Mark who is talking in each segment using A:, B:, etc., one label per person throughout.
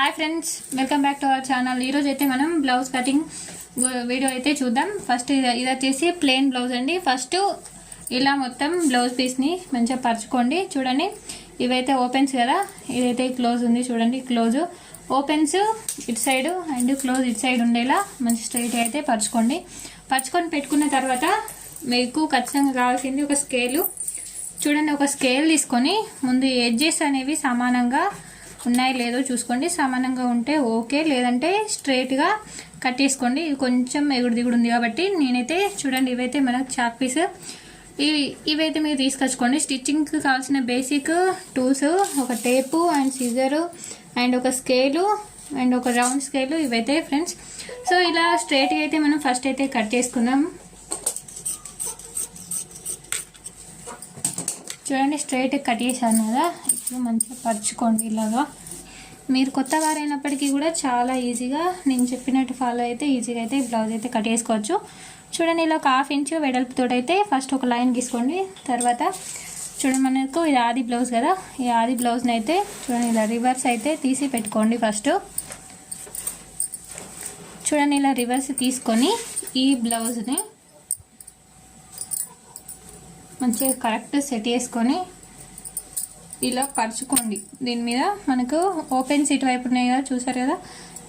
A: Hi friends welcome back to our channel. ఈరోజు అయితే మనం బ్లౌజ్ కటింగ్ వీడియో అయితే చూద్దాం. ఫస్ట్ ఇది ఇది వచ్చేసి ప్లెయిన్ బ్లౌజ్ అండి. ఫస్ట్ ఇలా మొత్తం బ్లౌజ్ పీస్ని మంచిగా పరుచుకోండి. చూడండి ఇవైతే ఓపెన్స్ కదా. ఇదైతే క్లోజ్ ఉంది. చూడండి క్లోజ్ ఓపెన్స్ ఇటు సైడ్ అండ్ క్లోజ్ ఇటు సైడ్ ఉండేలా మంచి స్ట్రైట్ అయితే పరుచుకోండి. పరుచుకొని పెట్టుకున్న తర్వాత మీకు ఖచ్చితంగా కావాల్సింది ఒక స్కేలు చూడండి ఒక స్కేల్ తీసుకొని ముందు ఎడ్జెస్ అనేవి సమానంగా ఉన్నాయో లేదో చూసుకోండి. సమానంగా ఉంటే ఓకే. లేదంటే స్ట్రైట్గా కట్టేసుకోండి. ఇది కొంచెం ఎగుడు దిగుడు ఉంది కాబట్టి నేనైతే చూడండి ఇవైతే మనకు చాక్ పీస్. ఇవి ఇవైతే మీరు తీసుకొచ్చుకోండి. స్టిచ్చింగ్కి కావాల్సిన బేసిక్ టూల్స్ ఒక టేపు అండ్ సిజరు అండ్ ఒక స్కేలు అండ్ ఒక రౌండ్ స్కేలు ఇవైతే ఫ్రెండ్స్. సో ఇలా స్ట్రైట్గా అయితే మనం ఫస్ట్ అయితే కట్ చేసుకుందాం చూడండి స్ట్రైట్ కట్ చేశాను కదా. ఇప్పుడు మంచిగా పరుచుకోండి ఇలాగా. మీరు కొత్త వారైనప్పటికీ కూడా చాలా ఈజీగా నేను చెప్పినట్టు ఫాలో అయితే ఈజీగా అయితే బ్లౌజ్ అయితే కట్ చేసుకోవచ్చు. చూడండి ఇలా ఒక హాఫ్ ఇంచు వెడల్పుతో అయితే ఫస్ట్ ఒక లైన్ గీసుకోండి. తర్వాత చూడండి మనకు ఇది ఆది బ్లౌజ్ కదా. ఈ ఆది బ్లౌజ్ని అయితే చూడండి ఇలా రివర్స్ అయితే తీసి పెట్టుకోండి ఫస్ట్ చూడండి ఇలా రివర్స్ తీసుకొని ఈ బ్లౌజ్ని మంచిగా కరెక్ట్ సెట్ చేసుకొని ఇలా పరుచుకోండి. దీని మీద మనకు ఓపెన్స్ ఇటువైపు ఉన్నాయి కదా చూసారు కదా?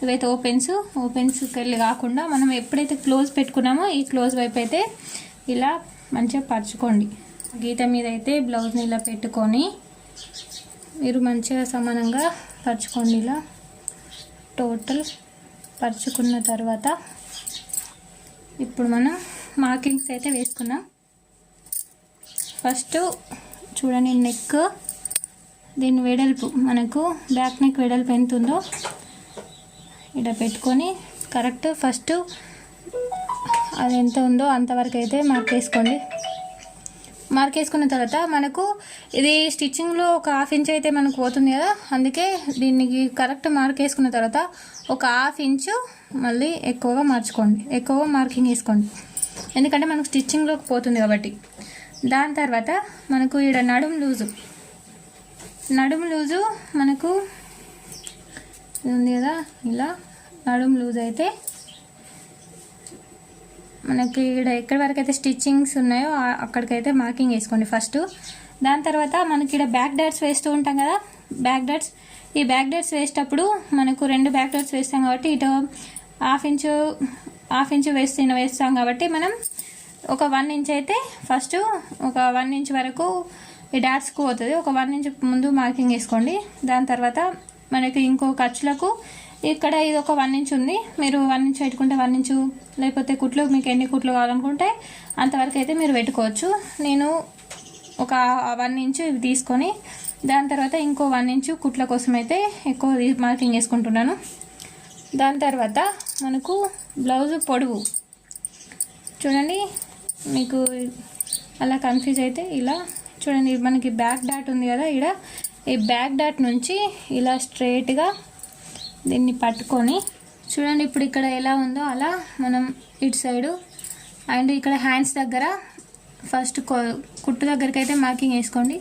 A: ఇవైతే ఓపెన్స్ ఓపెన్స్కి వెళ్ళి కాకుండా మనం ఎప్పుడైతే క్లోజ్ పెట్టుకున్నామో ఈ క్లోజ్ వైపు అయితే ఇలా మంచిగా పరుచుకోండి. గీత మీద అయితే బ్లౌజ్ని ఇలా పెట్టుకొని మీరు మంచిగా సమానంగా పరుచుకోండి ఇలా. టోటల్ పరుచుకున్న తర్వాత ఇప్పుడు మనం మార్కింగ్స్ అయితే వేసుకున్నాం ఫస్ట్ చూడండి నెక్ దీని వెడల్పు మనకు బ్యాక్ నెక్ వెడల్పు ఎంత ఉందో ఇక్కడ పెట్టుకొని కరెక్ట్ ఫస్ట్ అది ఎంత ఉందో అంతవరకు అయితే మార్క్ వేసుకోండి. మార్క్ వేసుకున్న తర్వాత మనకు ఇది స్టిచ్చింగ్లో ఒక హాఫ్ ఇంచ్ అయితే మనకు పోతుంది కదా అందుకే దీనికి కరెక్ట్ మార్క్ వేసుకున్న తర్వాత ఒక హాఫ్ ఇంచు మళ్ళీ ఎక్కువగా మార్చుకోండి. ఎక్కువగా మార్కింగ్ వేసుకోండి. ఎందుకంటే మనకు స్టిచ్చింగ్లోకి పోతుంది కాబట్టి. దాని తర్వాత మనకు ఈడ నడుము లూజు. నడుము లూజు మనకు ఇది ఉంది కదా ఇలా నడుము లూజ్ అయితే మనకి ఇక్కడ ఎక్కడి వరకు అయితే స్టిచ్చింగ్స్ ఉన్నాయో అక్కడికైతే మార్కింగ్ వేసుకోండి ఫస్ట్. దాని తర్వాత మనకి ఇక్కడ బ్యాక్ డాట్స్ వేస్తూ ఉంటాం కదా బ్యాక్ డాట్స్. ఈ బ్యాక్ డాట్స్ వేసేటప్పుడు మనకు రెండు బ్యాక్ డాట్స్ వేస్తాం కాబట్టి ఇటు హాఫ్ ఇంచు హాఫ్ ఇంచు వేస్తున్న వేస్తాం కాబట్టి మనం ఒక వన్ ఇంచ్ అయితే ఫస్ట్ ఒక వన్ ఇంచ్ వరకు ఈ డాట్స్కి పోతుంది. ఒక వన్ ఇంచ్ ముందు మార్కింగ్ వేసుకోండి. దాని తర్వాత మనకి ఇంకో ఖర్చులకు ఇక్కడ ఇది ఒక వన్ ఇంచ్ ఉంది. మీరు వన్ ఇంచ్ పెట్టుకుంటే వన్ ఇంచు లేకపోతే కుట్లు మీకు ఎన్ని కుట్లు కావాలనుకుంటే అంతవరకు అయితే మీరు పెట్టుకోవచ్చు. నేను ఒక వన్ ఇంచు ఇవి తీసుకొని దాని తర్వాత ఇంకో వన్ ఇంచు కుట్ల కోసం అయితే ఎక్కువ మార్కింగ్ వేసుకుంటున్నాను. దాని తర్వాత మనకు బ్లౌజ్ పొడవు. చూడండి మీకు అలా కన్ఫ్యూజ్ అయితే ఇలా చూడండి మనకి బ్యాక్ డాట్ ఉంది కదా ఇక్కడ ఈ బ్యాక్ డాట్ నుంచి ఇలా స్ట్రైట్గా దీన్ని పట్టుకొని చూడండి ఇప్పుడు ఇక్కడ ఎలా ఉందో అలా మనం ఇటు సైడు అండ్ ఇక్కడ హ్యాండ్స్ దగ్గర ఫస్ట్ కుట్టు దగ్గరికి అయితే మార్కింగ్ వేసుకోండి.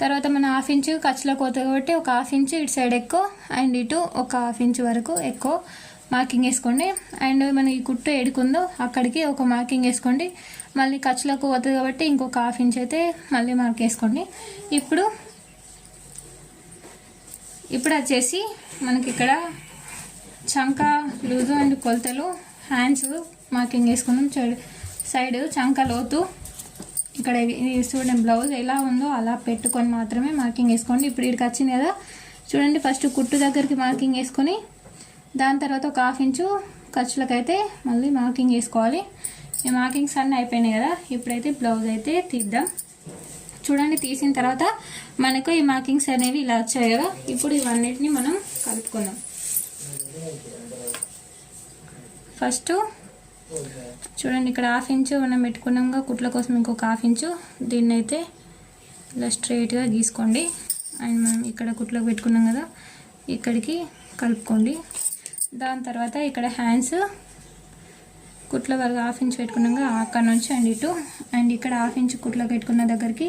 A: తర్వాత మన హాఫ్ ఇంచు ఖర్చులో పోతుంది కాబట్టి ఒక హాఫ్ ఇంచు ఇటు సైడ్ ఎక్కువ అండ్ ఇటు ఒక హాఫ్ ఇంచు వరకు ఎక్కువ. మార్కింగ్ వేసుకోండి. అండ్ మన ఈ కుట్టు ఎడుకుందో అక్కడికి ఒక మార్కింగ్ వేసుకోండి. మళ్ళీ ఖర్చులకు పోతుంది కాబట్టి ఇంకొక హాఫ్ ఇంచ్ అయితే మళ్ళీ మార్క్ వేసుకోండి. ఇప్పుడు ఇప్పుడు వచ్చేసి మనకి ఇక్కడ చంక లూజు అండ్ కొలతలు హ్యాండ్స్ మార్కింగ్ వేసుకున్నాం. సైడ్ చంక లోతు. ఇక్కడ చూడండి బ్లౌజ్ ఎలా ఉందో అలా పెట్టుకొని మాత్రమే మార్కింగ్ వేసుకోండి. ఇప్పుడు ఇక్కడికి వచ్చింది కదా. చూడండి ఫస్ట్ కుట్టు దగ్గరికి మార్కింగ్ వేసుకొని దాని తర్వాత ఒక హాఫ్ ఇంచు ఖర్చులకైతే మళ్ళీ మార్కింగ్ వేసుకోవాలి ఈ మార్కింగ్స్ అన్నీ అయిపోయినాయి కదా ఇప్పుడైతే బ్లౌజ్ అయితే తీద్దాం. చూడండి తీసిన తర్వాత మనకు ఈ మార్కింగ్స్ అనేవి ఇలా వచ్చాయి కదా ఇప్పుడు ఇవన్నిటిని మనం కలుపుకుందాం. ఫస్ట్ చూడండి ఇక్కడ హాఫ్ ఇంచు మనం పెట్టుకున్నాం కుట్ల కోసం ఇంకొక హాఫ్ ఇంచు. దీన్ని అయితే ఇలా స్ట్రైట్గా గీసుకోండి. అండ్ మనం ఇక్కడ కుట్లకు పెట్టుకున్నాం కదా ఇక్కడికి కలుపుకోండి. దాని తర్వాత ఇక్కడ హ్యాండ్స్ కుట్ల వరకు హాఫ్ ఇంచ్ పెట్టుకున్నాక అక్కడ నుంచి అండ్ ఇటు. అండ్ ఇక్కడ హాఫ్ ఇంచ్ కుట్ల పెట్టుకున్న దగ్గరికి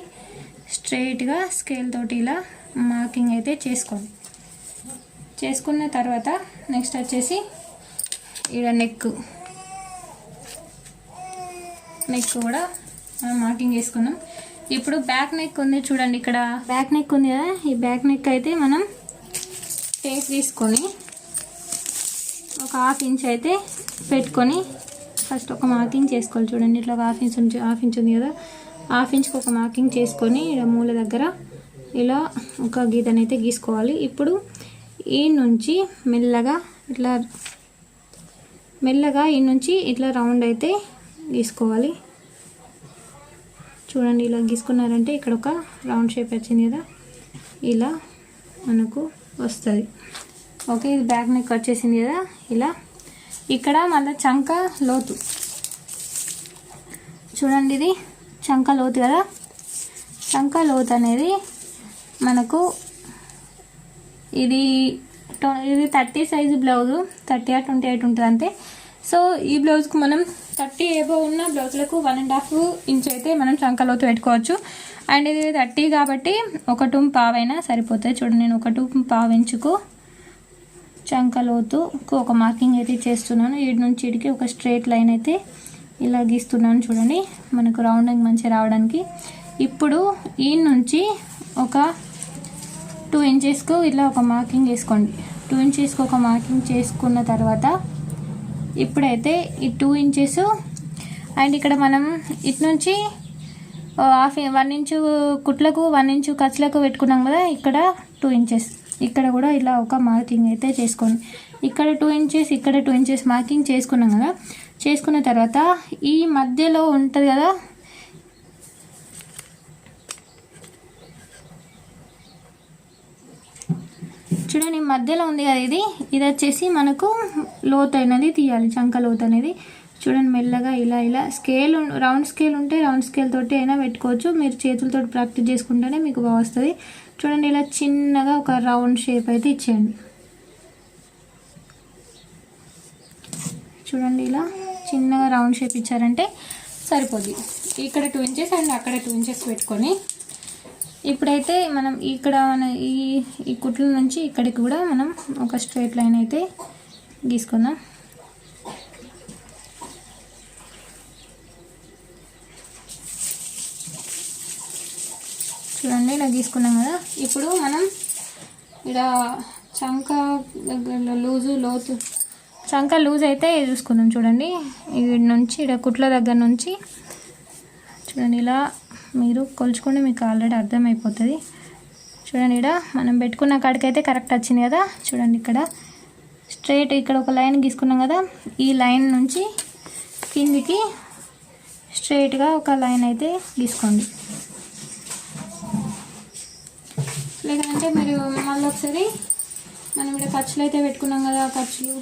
A: స్ట్రైట్గా స్కేల్ తోటి ఇలా మార్కింగ్ అయితే చేసుకోండి చేసుకున్న తర్వాత నెక్స్ట్ వచ్చేసి ఈడ నెక్ నెక్ కూడా మనం మార్కింగ్ చేసుకున్నాం. ఇప్పుడు బ్యాక్ నెక్ ఉంది చూడండి ఇక్కడ. బ్యాక్ నెక్ ఉంది కదా ఈ బ్యాక్ నెక్ అయితే మనం టేప్ తీసుకొని ఒక హాఫ్ ఇంచ్ అయితే పెట్టుకొని ఫస్ట్ ఒక మార్కింగ్ చేసుకోవాలి చూడండి. ఇట్లా ఒక హాఫ్ ఇంచ్ ఉంచి హాఫ్ ఇంచ్ ఉంది కదా. హాఫ్ ఇంచ్కి ఒక మార్కింగ్ చేసుకొని ఇలా మూల దగ్గర ఇలా ఒక గీతనైతే గీసుకోవాలి. ఇప్పుడు ఈ నుంచి మెల్లగా ఇట్లా మెల్లగా ఈ నుంచి ఇట్లా రౌండ్ అయితే గీసుకోవాలి. చూడండి ఇలా గీసుకున్నారంటే ఇక్కడ ఒక రౌండ్ షేప్ వచ్చింది కదా. ఇలా మనకు వస్తుంది. ఓకే ఇది బ్యాక్ నెక్ వచ్చేసింది కదా ఇలా. ఇక్కడ మళ్ళీ చంక లోతు. చూడండి ఇది చంక లోతు కదా. చంక లోతు అనేది మనకు ఇది టో- ఇది thirty size blouse thirty or twenty eight ఉంటుంది అంతే. సో ఈ బ్లౌజ్కి మనం థర్టీ ఏబో ఉన్న బ్లౌజ్లకు వన్ అండ్ హాఫ్ ఇంచ్ అయితే మనం చంకలోతు పెట్టుకోవచ్చు. అండ్ ఇది థర్టీ కాబట్టి ఒక టూ పావైనా సరిపోతుంది చూడండి నేను ఒక టూ పావు ఇంచుకు చంక లోతు ఒక మార్కింగ్ అయితే చేస్తున్నాను. ఈడి నుంచి ఈడికి ఒక స్ట్రైట్ లైన్ అయితే ఇలా గీస్తున్నాను చూడండి. మనకు రౌండింగ్ మంచిగా రావడానికి. ఇప్పుడు ఈ నుంచి ఒక టూ ఇంచెస్కు ఇట్లా ఒక మార్కింగ్ వేసుకోండి. టూ ఇంచెస్కు ఒక మార్కింగ్ చేసుకున్న తర్వాత ఇప్పుడైతే ఈ టూ ఇంచెస్ అండ్ ఇక్కడ మనం ఇటు నుంచి హాఫ్ వన్ ఇంచు కుట్లకు వన్ ఇంచు ఖర్చులకు పెట్టుకున్నాం కదా ఇక్కడ టూ ఇంచెస్. ఇక్కడ కూడా ఇలా ఒక మార్కింగ్ అయితే చేసుకోండి. ఇక్కడ టూ ఇంచెస్ ఇక్కడ టూ ఇంచెస్ మార్కింగ్ చేసుకున్నాం కదా. చేసుకున్న తర్వాత ఈ మధ్యలో ఉంటుంది కదా చూడండి మధ్యలో ఉంది కదా ఇది. ఇది వచ్చేసి మనకు లోతు అయినది తీయాలి చంక లోతు అనేది. చూడండి మెల్లగా ఇలా ఇలా స్కేల్ రౌండ్ స్కేల్ ఉంటే రౌండ్ స్కేల్ తోటి అయినా పెట్టుకోవచ్చు. మీరు చేతులతో ప్రాక్టీస్ చేసుకుంటేనే మీకు బాగా వస్తుంది చూడండి ఇలా చిన్నగా ఒక రౌండ్ షేప్ అయితే ఇచ్చేయండి. చూడండి ఇలా చిన్నగా రౌండ్ షేప్ ఇచ్చారంటే సరిపోద్ది. ఇక్కడ టూ ఇంచెస్ అండ్ అక్కడ టూ ఇంచెస్ పెట్టుకొని ఇప్పుడైతే మనం ఇక్కడ మన ఈ ఈ కుట్ల నుంచి ఇక్కడికి కూడా మనం ఒక స్ట్రైట్ లైన్ అయితే గీసుకుందాం. చూడండి ఇలా గీసుకున్నాం కదా. ఇప్పుడు మనం ఇక్కడ చంక దగ్గర లూజు లోతు చంక లూజ్ అయితే చూసుకుందాం చూడండి. వీడి నుంచి ఇక్కడ కుట్ల దగ్గర నుంచి చూడండి ఇలా మీరు కొలుచుకుంటే మీకు ఆల్రెడీ అర్థమైపోతుంది. చూడండి ఇక్కడ మనం పెట్టుకున్న కాడికైతే కరెక్ట్ వచ్చింది కదా. చూడండి ఇక్కడ స్ట్రైట్ ఇక్కడ ఒక లైన్ గీసుకున్నాం కదా. ఈ లైన్ నుంచి కిందికి స్ట్రైట్గా ఒక లైన్ అయితే గీసుకోండి. లేదంటే మీరు మళ్ళీ ఒకసారి మనం ఇక్కడ ఖర్చులు అయితే పెట్టుకున్నాం కదా ఖర్చులు.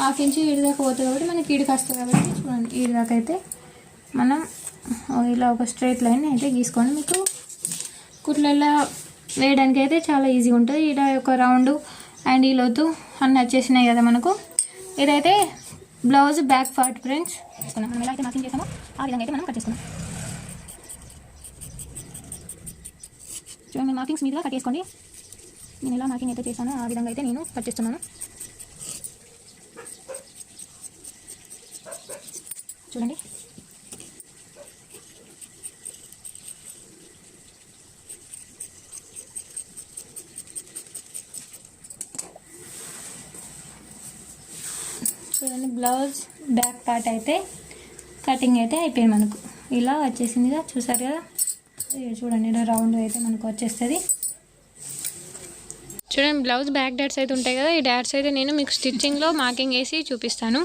A: హాఫ్ ఇంచు దాకా పోతుంది కాబట్టి మనకి ఈడికి వస్తుంది కాబట్టి చూడండి దాకా అయితే మనం ఇలా ఒక స్ట్రైట్ లైన్ అయితే గీసుకోండి. మీకు కుట్లలో వేయడానికి అయితే చాలా ఈజీగా ఉంటుంది. ఈడ ఒక రౌండ్ అండ్ ఈ అన్నీ వచ్చేసినాయి కదా మనకు. ఇదైతే బ్లౌజ్ బ్యాక్ పార్ట్ ఫ్రెండ్స్ మనం ఎలా అయితే మార్కింగ్ చేసామో ఆ విధంగా అయితే మనం కట్ చేసుకున్నాం చూడండి మార్కింగ్స్ మీదుగా కట్ చేసుకోండి నేను ఎలా మార్కింగ్ అయితే చేశానో. ఆ విధంగా అయితే నేను కట్ చేస్తున్నాను. చూడండి. చూడండి బ్లౌజ్ బ్యాక్ పార్ట్ అయితే కటింగ్ అయితే అయిపోయింది మనకు. ఇలా వచ్చేసిందిగా చూసారు కదా? చూడండి ఇలా రౌండ్ అయితే మనకు వచ్చేస్తుంది. చూడండి బ్లౌజ్ బ్యాక్ డాట్స్ అయితే ఉంటాయి కదా ఈ డాట్స్ అయితే నేను మీకు స్టిచ్చింగ్లో మార్కింగ్ వేసి చూపిస్తాను.